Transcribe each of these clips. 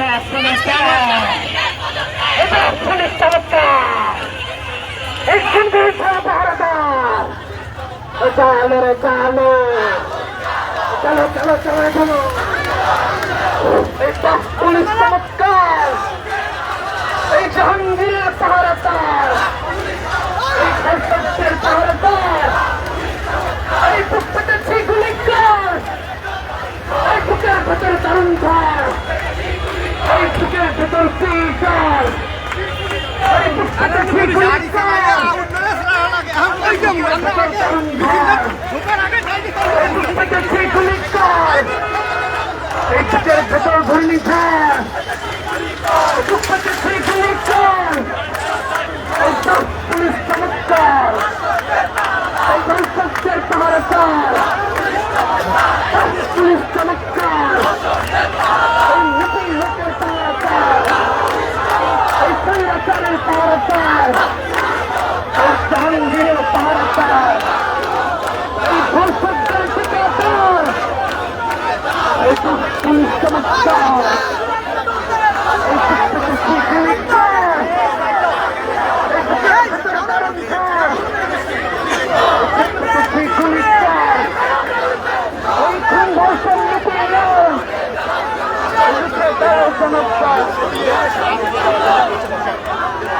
এটা আফগানিস্তান এটা আফগানিস্তান এই এটা পুলিশ চমৎকার এই জাহাঙ্গীরের ভারত ভেতর ঘূর্ণি ঝড় ঘূর্ণি ঝড় পুলিশ চমৎকার তোমার চার সরকার এই জাহাঙ্গীরের সরকার এই ধর্ষকদের ঠিকাদার এই চমৎকার এই দুষ্কৃতি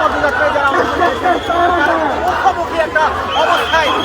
পদযাত্রায় যারা মুখোমুখি একটা